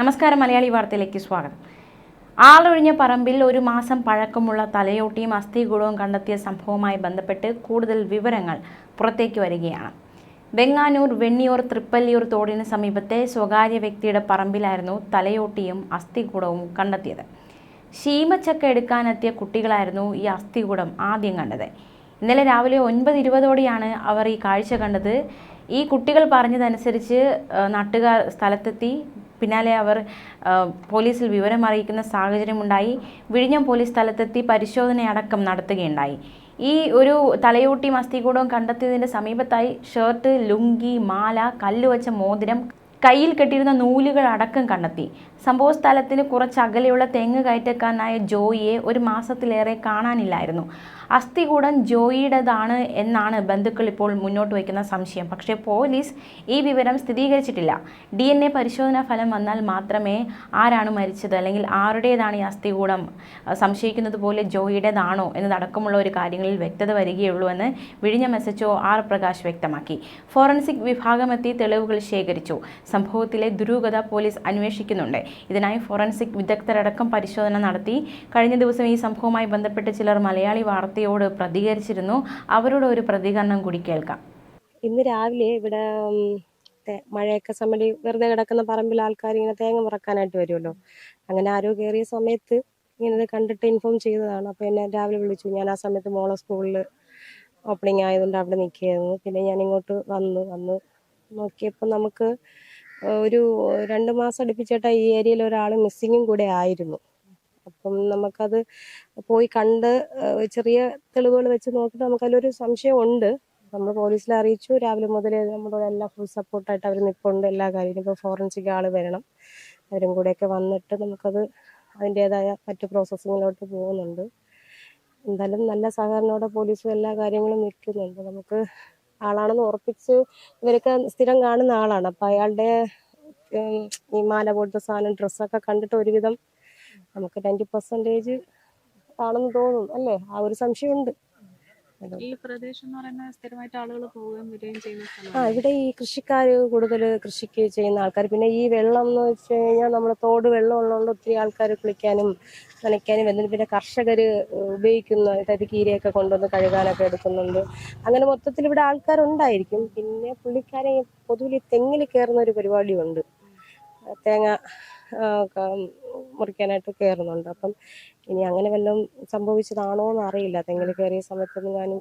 നമസ്കാരം മലയാളി വാർത്തയിലേക്ക് സ്വാഗതം. ആളൊഴിഞ്ഞ പറമ്പിൽ ഒരു മാസം പഴക്കമുള്ള തലയോട്ടിയും അസ്ഥികൂടവും കണ്ടെത്തിയ സംഭവവുമായി ബന്ധപ്പെട്ട് കൂടുതൽ വിവരങ്ങൾ പുറത്തേക്ക് വരികയാണ്. വെങ്ങാനൂർ വെണ്ണിയൂർ തൃപ്പല്ലിയൂർ തോടിന് സമീപത്തെ സ്വകാര്യ വ്യക്തിയുടെ പറമ്പിലായിരുന്നു തലയോട്ടിയും അസ്ഥികൂടവും കണ്ടെത്തിയത്. ശീമച്ചക്ക എടുക്കാനെത്തിയ കുട്ടികളായിരുന്നു ഈ അസ്ഥികൂടം ആദ്യം കണ്ടത്. ഇന്നലെ രാവിലെ ഒൻപത് ഇരുപതോടെയാണ് അവർ ഈ കാഴ്ച കണ്ടത്. ഈ കുട്ടികൾ പറഞ്ഞതനുസരിച്ച് നാട്ടുകാർ സ്ഥലത്തെത്തി പിന്നാലെ അവർ പോലീസിൽ വിവരം അറിയിക്കുന്ന സാഹചര്യമുണ്ടായി. വിഴിഞ്ഞം പോലീസ് സ്ഥലത്തെത്തി പരിശോധനയടക്കം നടത്തുകയുണ്ടായി. ഈ ഒരു തലയോട്ടി മസ്തികൂടവും കണ്ടെത്തിയതിന്റെ സമീപത്തായി ഷർട്ട് ലുങ്കി മാല കല്ലുവച്ച മോതിരം കയ്യിൽ കെട്ടിയിരുന്ന നൂലുകൾ അടക്കം കണ്ടെത്തി. സംഭവ സ്ഥലത്തിന് കുറച്ച് അകലെയുള്ള തെങ്ങ് കയറ്റക്കാരനായ ജോയിയെ ഒരു മാസത്തിലേറെ കാണാനില്ലായിരുന്നു. അസ്ഥികൂടം ജോയിയുടേതാണ് എന്നാണ് ബന്ധുക്കൾ ഇപ്പോൾ മുന്നോട്ട് വയ്ക്കുന്ന സംശയം. പക്ഷേ പോലീസ് ഈ വിവരം സ്ഥിരീകരിച്ചിട്ടില്ല. ഡി എൻ എ പരിശോധനാ ഫലം വന്നാൽ മാത്രമേ ആരാണ് മരിച്ചത് അല്ലെങ്കിൽ ആരുടേതാണ് ഈ അസ്ഥികൂടം കൂടം? സംശയിക്കുന്നത് പോലെ ജോയിയുടേതാണോ എന്നതടക്കമുള്ള ഒരു കാര്യങ്ങളിൽ വ്യക്തത വരികയുള്ളൂ എന്ന് വിഴിഞ്ഞ മെസ്സേജോ ആർ പ്രകാശ് വ്യക്തമാക്കി. ഫോറൻസിക് വിഭാഗമെത്തി തെളിവുകൾ ശേഖരിച്ചു. സംഭവത്തിലെ ദുരൂഹത പോലീസ് അന്വേഷിക്കുന്നുണ്ട്. ഇതിനായി ഫോറൻസിക് വിദഗ്ധരടക്കം പരിശോധന നടത്തി. കഴിഞ്ഞ ദിവസം ഈ സംഭവവുമായി ബന്ധപ്പെട്ട് ചിലർ മലയാളി വാർത്തയോട് പ്രതികരിച്ചിരുന്നു. അവരുടെ ഒരു പ്രതികരണം കൂടി കേൾക്കാം. ഇന്ന് രാവിലെ ഇവിടെ മഴയൊക്കെ സമയം വെറുതെ കിടക്കുന്ന പറമ്പിൽ ആൾക്കാർ ഇങ്ങനെ തേങ്ങ മുറക്കാനായിട്ട് വരുമല്ലോ. അങ്ങനെ ആരോ കയറിയ സമയത്ത് ഇങ്ങനെ കണ്ടിട്ട് ഇൻഫോം ചെയ്തതാണ്. അപ്പോൾ എന്നെ രാവിലെ വിളിച്ചു. ഞാൻ ആ സമയത്ത് മോളെ സ്കൂളിൽ ഓപ്പണിംഗ് ആയതുകൊണ്ട് അവിടെ നിൽക്കുകയായിരുന്നു. പിന്നെ ഞാൻ ഇങ്ങോട്ട് വന്നു. വന്ന് നോക്കിയപ്പോൾ നമുക്ക് ഒരു രണ്ട് മാസം അടുപ്പിച്ചേട്ടാ ഈ ഏരിയയിൽ ഒരാൾ മിസ്സിങ്ങും കൂടെ ആയിരുന്നു. അപ്പം നമുക്കത് പോയി കണ്ട് ചെറിയ തെളിവുകൾ വെച്ച് നോക്കിയിട്ട് നമുക്കതിലൊരു സംശയം ഉണ്ട്. നമ്മൾ പോലീസിൽ അറിയിച്ചു. രാവിലെ മുതൽ നമ്മുടെ എല്ലാ ഫുൾ സപ്പോർട്ടായിട്ട് അവർ നിൽപ്പുണ്ട് എല്ലാ കാര്യത്തിനും ഇപ്പോൾ ഫോറൻസിക് ആൾ വരണം. അവരും കൂടെയൊക്കെ വന്നിട്ട് നമുക്കത് അതിന്റേതായ മറ്റു പ്രോസസ്സിങ്ങിലോട്ട് പോകുന്നുണ്ട്. എന്തായാലും നല്ല സഹകരണത്തോടെ പോലീസും എല്ലാ കാര്യങ്ങളും നിൽക്കുന്നുണ്ട്. നമുക്ക് ആളാണെന്ന് ഉറപ്പിച്ച് ഇവരൊക്കെ സ്ഥിരം കാണുന്ന ആളാണ്. അപ്പം അയാളുടെ ഈ മാല പോലത്തെ സാധനം ഡ്രസ്സൊക്കെ കണ്ടിട്ട് ഒരുവിധം നമുക്ക് നയന്റി പെർസെന്റേജ് ആണെന്ന് തോന്നും അല്ലേ? ആ ഒരു സംശയമുണ്ട്. ഈ പ്രദേശം എന്ന് പറയുന്നത് സ്ഥിരമായിട്ട് ആളുകൾ പോവുകയും വരികയും ചെയ്യുന്ന ആ ഇവിടെ ഈ കൃഷിക്കാർ കൂടുതൽ കൃഷിക്ക് ചെയ്യുന്ന ആൾക്കാർ പിന്നെ ഈ വെള്ളം എന്ന് വെച്ച് കഴിഞ്ഞാൽ നമ്മുടെ തോട് വെള്ളം ഉള്ളതുകൊണ്ട് ഒത്തിരി ആൾക്കാർ കുളിക്കാനും നനയ്ക്കാനും വരുന്നുണ്ട്. പിന്നെ കർഷകർ ഉപയോഗിക്കുന്ന അതായത് കീരയൊക്കെ കൊണ്ടുവന്ന് കഴുകാനൊക്കെ എടുക്കുന്നുണ്ട്. അങ്ങനെ മൊത്തത്തിൽ ഇവിടെ ആൾക്കാരുണ്ടായിരിക്കും. പിന്നെ പുള്ളിക്കാരെ പൊതുവിൽ തെങ്ങിൽ കയറുന്ന ഒരു പരിപാടിയുണ്ട്. തേങ്ങ മുറിക്കാനായിട്ട് കയറുന്നുണ്ട് അപ്പം ഇനി അങ്ങനെ വല്ലതും സംഭവിച്ചതാണോ എന്ന് അറിയില്ല തെങ്ങിൽ കയറിയ സമയത്തൊന്നും ഞാനും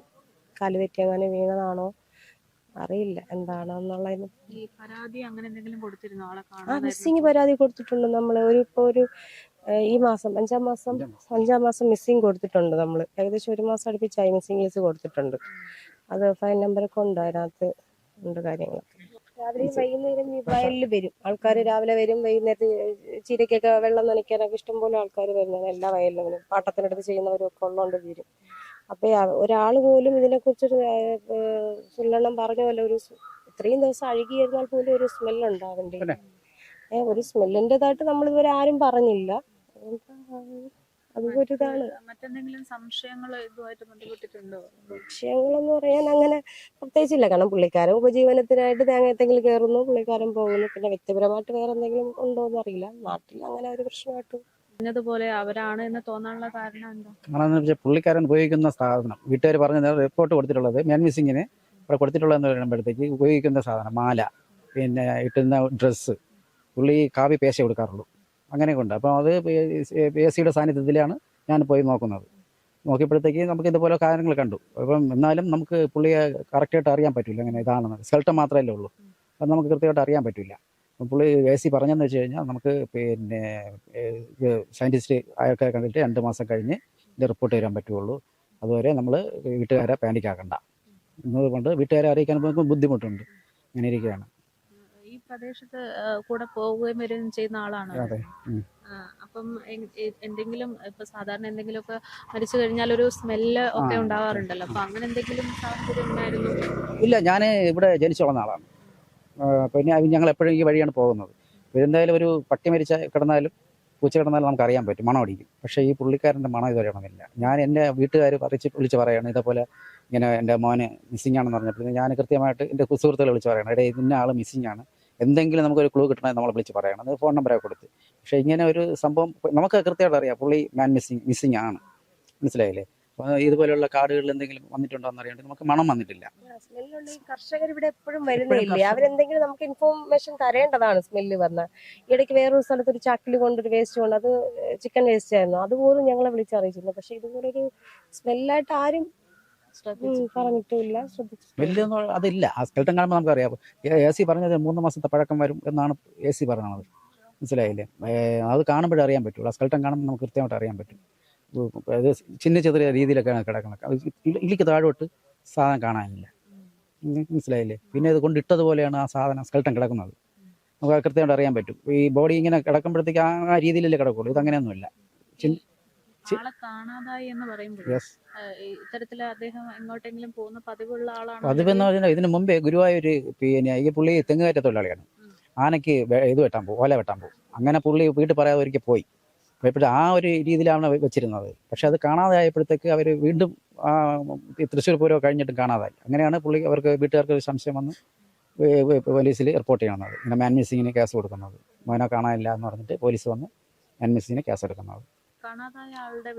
കാൽ തെറ്റി അങ്ങനെ വീണതാണോ അറിയില്ല. എന്താണെന്നുള്ളതിന് ഈ പരാതി അങ്ങനെ എന്തെങ്കിലും കൊടുത്തിരുന്നോ? ആളെ ആ കാണാൻ മിസ്സിങ് പരാതി കൊടുത്തിട്ടുണ്ട് നമ്മൾ ഒരു ഇപ്പോൾ ഒരു ഏഹ്, ഈ മാസം അഞ്ചാം മാസം അഞ്ചാം മാസം. മിസ്സിങ് കൊടുത്തിട്ടുണ്ട് നമ്മൾ ഏകദേശം ഒരു മാസം അടുപ്പിച്ചായി മിസ്സിങ് കേസ് കൊടുത്തിട്ടുണ്ട്. അത് ഫയൽ നമ്പറൊക്കെ ഉണ്ട് അതിനകത്ത്. ഉണ്ട് കാര്യങ്ങളൊക്കെ. രാവിലെയും വൈകുന്നേരം ഈ വയലിൽ വരും. ആൾക്കാർ രാവിലെ വരും വൈകുന്നേരത്ത് ചീരക്കൊക്കെ വെള്ളം നനയ്ക്കാനൊക്കെ ഇഷ്ടംപോലെ ആൾക്കാർ വരുന്നതാണ് എല്ലാ വയലിലും പാട്ടത്തിനടുത്ത് ചെയ്യുന്നവരൊക്കെ ഉള്ളതുകൊണ്ട് വരും. അപ്പൊ ഒരാൾ പോലും ഇതിനെക്കുറിച്ചൊരു സുല്ലണ്ണം പറഞ്ഞ പോലെ ഒരു ഇത്രയും ദിവസം അഴുകിയിരുന്നാൽ പോലും ഒരു സ്മെൽ ഉണ്ടാവണ്ടേ? ഏഹ് ഒരു സ്മെല്ലിന്റെതായിട്ട് നമ്മളിതുവരെ ആരും പറഞ്ഞില്ല. അതൊരു ഇതാണ് മറ്റെന്തെങ്കിലും സംശയങ്ങൾ ഇതുമായിട്ട് ബന്ധപ്പെട്ടിട്ടുണ്ടോ? സംശയങ്ങളെന്ന് പറയാൻ അങ്ങനെ പ്രത്യേകിച്ചില്ല. കാരണം പുള്ളിക്കാരൻ ഉപജീവനത്തിനായിട്ട് തേങ്ങയത്തെങ്കിലും കയറുന്നു പുള്ളിക്കാരൻ പോകുന്നു. പിന്നെ വ്യക്തിപരമായിട്ട് വേറെ എന്തെങ്കിലും ഉണ്ടോ എന്ന് അറിയില്ല. നാട്ടിൽ അങ്ങനെ ഒരു പ്രശ്നമായിട്ട്. പറഞ്ഞതുപോലെ അവരാണ് എന്ന് തോന്നാനുള്ള കാരണം എന്താ? കാരണം വെച്ചാൽ പുള്ളിക്കാരൻ ഉപയോഗിക്കുന്ന സാധനം വീട്ടുകാർ പറഞ്ഞ റിപ്പോർട്ട് കൊടുത്തിട്ടുള്ളത് മാൻ മിസ്സിങ്ങിന് ഇവിടെ കൊടുത്തിട്ടുള്ളതെന്ന് പറയുമ്പോഴത്തേക്ക് ഉപയോഗിക്കുന്ന സാധനം മാല പിന്നെ ഇട്ടുന്ന ഡ്രസ്സ് പുള്ളി കാവി പേശ കൊടുക്കാറുള്ളൂ. അങ്ങനെയൊക്കെ ഉണ്ട് അപ്പോൾ അത് പി എസ് സിയുടെ സാന്നിധ്യത്തിലാണ് ഞാൻ പോയി നോക്കുന്നത്. നോക്കിയപ്പോഴത്തേക്ക് നമുക്ക് ഇതുപോലെ കാര്യങ്ങൾ കണ്ടു. അപ്പം എന്നാലും നമുക്ക് പുള്ളിയെ കറക്റ്റായിട്ട് അറിയാൻ പറ്റില്ല. അങ്ങനെ ഇതാണെന്ന്. റിസൾട്ട് മാത്രമല്ലേ ഉള്ളൂ. അത് നമുക്ക് കൃത്യമായിട്ട് അറിയാൻ പറ്റില്ല. പുള്ളി എ സി പറഞ്ഞതെന്ന് വെച്ച് കഴിഞ്ഞാൽ നമുക്ക് പിന്നെ സയന്റിസ്റ്റ് അയാൾക്ക് കണ്ടിട്ട് രണ്ട് മാസം കഴിഞ്ഞ് ഇത് റിപ്പോർട്ട് തരാൻ പറ്റുള്ളൂ അതുവരെ നമ്മൾ വീട്ടുകാരെ പാനിക്കാക്കണ്ട. എന്നതുകൊണ്ട് വീട്ടുകാരെ അറിയിക്കാൻ ബുദ്ധിമുട്ടുണ്ട്. അങ്ങനെ ഇരിക്കുകയാണ്. പ്രദേശത്ത് കൂടെ പോവുകയും വരികയും ചെയ്യുന്ന ആളാണ് അതെ. ഉം. അപ്പം എ- എ- എന്തെങ്കിലും ഇപ്പൊ സാധാരണ എന്തെങ്കിലുമൊക്കെ മരിച്ചു കഴിഞ്ഞാൽ ഒരു സ്മെല്ല് ഒക്കെ ആ. ഉണ്ടാവാറുണ്ടല്ലോ. അപ്പൊ അങ്ങനെ എന്തെങ്കിലും സാഹചര്യം ഉണ്ടായിരുന്നു? ഇല്ല ഞാൻ ഇവിടെ ജനിച്ചു വളർന്ന ആളാണ്. ആ, പിന്നെ അത് ഞങ്ങൾ എപ്പോഴും ഈ വഴിയാണ് പോകുന്നത്. അപ്പോൾ എന്തായാലും ഒരു പട്ടി മരിച്ച കിടന്നാലും പൂച്ച കിടന്നാലും നമുക്ക് അറിയാൻ പറ്റും. മണം അടിക്കും. പക്ഷേ ഈ പുള്ളിക്കാരന്റെ മണം ഇതുവരെ ഒന്നുമില്ല ഞാൻ എന്റെ വീട്ടുകാർ പറിച്ച് വിളിച്ച് പറയാണ് ഇതേപോലെ ഇങ്ങനെ എന്റെ മോന് മിസ്സിംഗ് ആണെന്ന് പറഞ്ഞപ്പോൾ ഞാൻ കൃത്യമായിട്ട് എന്റെ സുഹൃത്തുക്കളെ വിളിച്ച് പറയണം ഇടയിൽ ഇന്ന ആൾ മിസ്സിംഗ് ആണ്. എന്തെങ്കിലും നമുക്കൊരു ക്ലൂ കിട്ടണമെങ്കിൽ നമ്മളെ വിളിച്ച് പറയണം. അത് ഫോൺ നമ്പറൊക്കെ കൊടുത്ത്. പക്ഷേ ഇങ്ങനെ ഒരു സംഭവം നമുക്ക് കൃത്യമായിട്ട് അറിയാം. പുള്ളി മാൻ മിസ്സിങ് മിസ്സിങ് ആണ്. മനസ്സിലായില്ലേ? അപ്പോൾ ഇതുപോലെയുള്ള കാർഡുകളിൽ എന്തെങ്കിലും വന്നിട്ടുണ്ടോ എന്ന് അറിയാണ്ട് നമുക്ക് മണം വന്നിട്ടില്ല. കർഷകർ ഇവിടെ എപ്പോഴും വരുന്നില്ലേ അവരെന്തെങ്കിലും നമുക്ക് ഇൻഫോർമേഷൻ തരേണ്ടതാണ് സ്മെല്ല് വന്ന. ഇടയ്ക്ക് വേറൊരു സ്ഥലത്ത് ഒരു ചാക്കിൽ കൊണ്ടൊരു വേസ്റ്റ് കൊണ്ട് അത് ചിക്കൻ വേസ്റ്റ് ആയിരുന്നു. അതുപോലും ഞങ്ങളെ വിളിച്ചറിയിച്ചിരുന്നു. പക്ഷെ ഇതുപോലൊരു സ്മെല്ലായിട്ട് ആരും വലിയൊന്നും അതില്ല. ആ സ്കെൽട്ടൻ കാണുമ്പോൾ നമുക്കറിയാം. എ സി പറഞ്ഞത് മൂന്ന് മാസത്തെ പഴക്കം വരും എന്നാണ് എ സി പറഞ്ഞത്. മനസ്സിലായില്ലേ? അത് കാണുമ്പോഴേ അറിയാൻ പറ്റുള്ളൂ ആ സ്കെൽട്ടൻ കാണുമ്പോൾ നമുക്ക് കൃത്യമായിട്ട് അറിയാൻ പറ്റും. അത് ചിന്ന ചെറിയ രീതിയിലൊക്കെയാണ് കിടക്കുന്നത് അത് ഇല്ലിക്ക് താഴോട്ട് സാധനം കാണാനില്ല. മനസ്സിലായില്ലേ? പിന്നെ ഇത് കൊണ്ടിട്ടതുപോലെയാണ് ആ സാധനം സ്കെൽട്ടൻ കിടക്കുന്നത്. നമുക്ക് കൃത്യമായിട്ട് അറിയാൻ പറ്റും. ഈ ബോഡി ഇങ്ങനെ കിടക്കുമ്പോഴത്തേക്ക് ആ രീതിയിലല്ലേ കിടക്കുള്ളൂ. ഇതങ്ങനെയൊന്നുമില്ല ചിൻ- പതിവെന്ന് പറഞ്ഞാൽ ഇതിനു മുമ്പേ ഗുരുവായൂർ പിന്നെ ഈ പുള്ളി തെങ്ങുകയറ്റ തൊഴിലാളിയാണ്. ആനയ്ക്ക് ഇത് വെട്ടാൻ പോകും ഓല വെട്ടാൻ പോകും. അങ്ങനെ പുള്ളി വീട്ടിൽ പറയാതെ ഒരിക്കൽ പോയി. പോയപ്പോഴും ആ ഒരു രീതിയിലാണ് വെച്ചിരുന്നത്. പക്ഷെ അത് കാണാതെ ആയപ്പോഴത്തേക്ക് അവർ വീണ്ടും ആ, തൃശ്ശൂർ പൂരം കഴിഞ്ഞിട്ടും കാണാതായി. അങ്ങനെയാണ് പുള്ളി അവർക്ക് വീട്ടുകാർക്ക് ഒരു സംശയം വന്ന് പോലീസിൽ റിപ്പോർട്ട് ചെയ്യണത്. ഇങ്ങനെ മാൻ മിസ്സിങ്ങിന് കേസ് കൊടുക്കുന്നത്. മോനെ കാണാനില്ല എന്ന് പറഞ്ഞിട്ട് പോലീസ് വന്ന് മാൻ മിസ്സിങ്ങിന് കേസ് എടുക്കുന്നത്. കാണാതായ ആളുടെ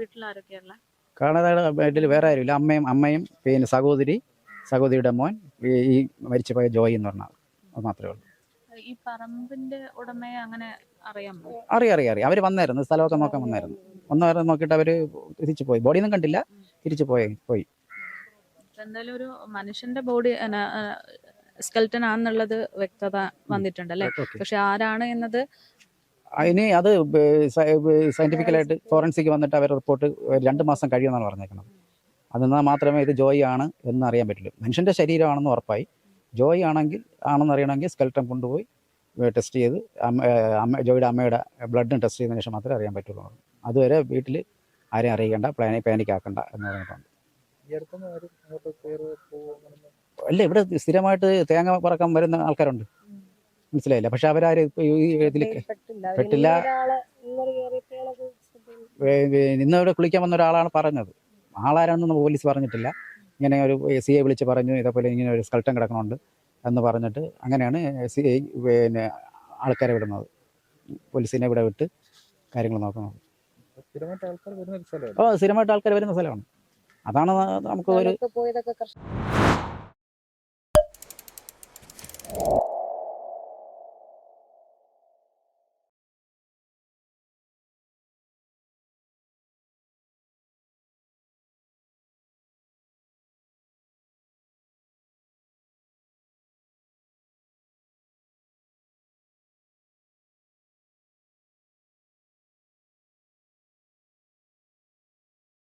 വീട്ടിൽ വേറെ ആരുമില്ല. അമ്മയും അമ്മയും പിന്നെ സഹോദരി സഹോദരിയുടെ മോൻ ഈ മരിച്ചു പോയ ജോയി എന്ന് പറഞ്ഞാൽ അത് മാത്രമേ ഉള്ളൂ. ഈ പറമ്പിന്റെ ഉടമയെ അങ്ങനെ അറിയാം അറിയാം അറിയാം അറിയാം. അവർ വന്നായിരുന്നു. സ്ഥലമൊക്കെ നോക്കാൻ വന്നായിരുന്നു. വന്നായിരുന്നു നോക്കിയിട്ട് അവർ തിരിച്ചു പോയി. ബോഡി ഒന്നും കണ്ടില്ല. തിരിച്ചു പോയി പോയി. എന്തായാലും ഒരു മനുഷ്യന്റെ ബോഡി സ്കെൽട്ടൻ ആണെന്നുള്ളത് വ്യക്തത വന്നിട്ടുണ്ട് അല്ലെ? പക്ഷെ ആരാണ് എന്നത് ഇനി അത് സയന്റിഫിക്കലായിട്ട് ഫോറൻസിക് വന്നിട്ട് അവർ റിപ്പോർട്ട് രണ്ട് മാസം കഴിയുമെന്നാണ് പറഞ്ഞേക്കുന്നത് അതെന്നാൽ മാത്രമേ ഇത് ജോയി ആണ് എന്ന് അറിയാൻ പറ്റുള്ളൂ. മനുഷ്യന്റെ ശരീരമാണെന്ന് ഉറപ്പായി. ജോയി ആണെങ്കിൽ ആണെന്ന് അറിയണമെങ്കിൽ സ്കെൽട്ടം കൊണ്ടുപോയി ടെസ്റ്റ് ചെയ്ത് അമ്മ അമ്മ ജോയിയുടെ അമ്മയുടെ ബ്ലഡും ടെസ്റ്റ് ചെയ്തതിന് ശേഷം മാത്രമേ അറിയാൻ പറ്റുള്ളൂ. അതുവരെ വീട്ടിൽ ആരെയും അറിയിക്കേണ്ട പ്ലാനി പാനിക് ആക്കണ്ട എന്ന് പറഞ്ഞിട്ടുണ്ട്. അല്ല ഇവിടെ സ്ഥിരമായിട്ട് തേങ്ങ പറക്കാൻ വരുന്ന ആൾക്കാരുണ്ട്. മനസ്സിലായില്ല. പക്ഷെ അവരാര് ഇതിൽ പെട്ടില്ല. ഇന്ന് ഇവിടെ കുളിക്കാൻ വന്ന ഒരാളാണ് പറഞ്ഞത്. ആളാരാണെന്ന് പോലീസ് പറഞ്ഞിട്ടില്ല. ഇങ്ങനെ ഒരു സി എ വിളിച്ച് പറഞ്ഞു ഇതേപോലെ ഇങ്ങനെ ഒരു സ്കൾട്ടം കിടക്കണുണ്ട് എന്ന് പറഞ്ഞിട്ട് അങ്ങനെയാണ് സി ഐ പിന്നെ ആൾക്കാരെ വിടുന്നത്. പോലീസിനെ ഇവിടെ വിട്ട് കാര്യങ്ങൾ നോക്കുന്നത്. സ്ഥിരമായിട്ട് ആൾക്കാർ വരുന്ന ഒരു ഓ സ്ഥിരമായിട്ട് ആൾക്കാർ വരുന്ന സ്ഥലമാണ്. അതാണ് നമുക്ക് ഒരു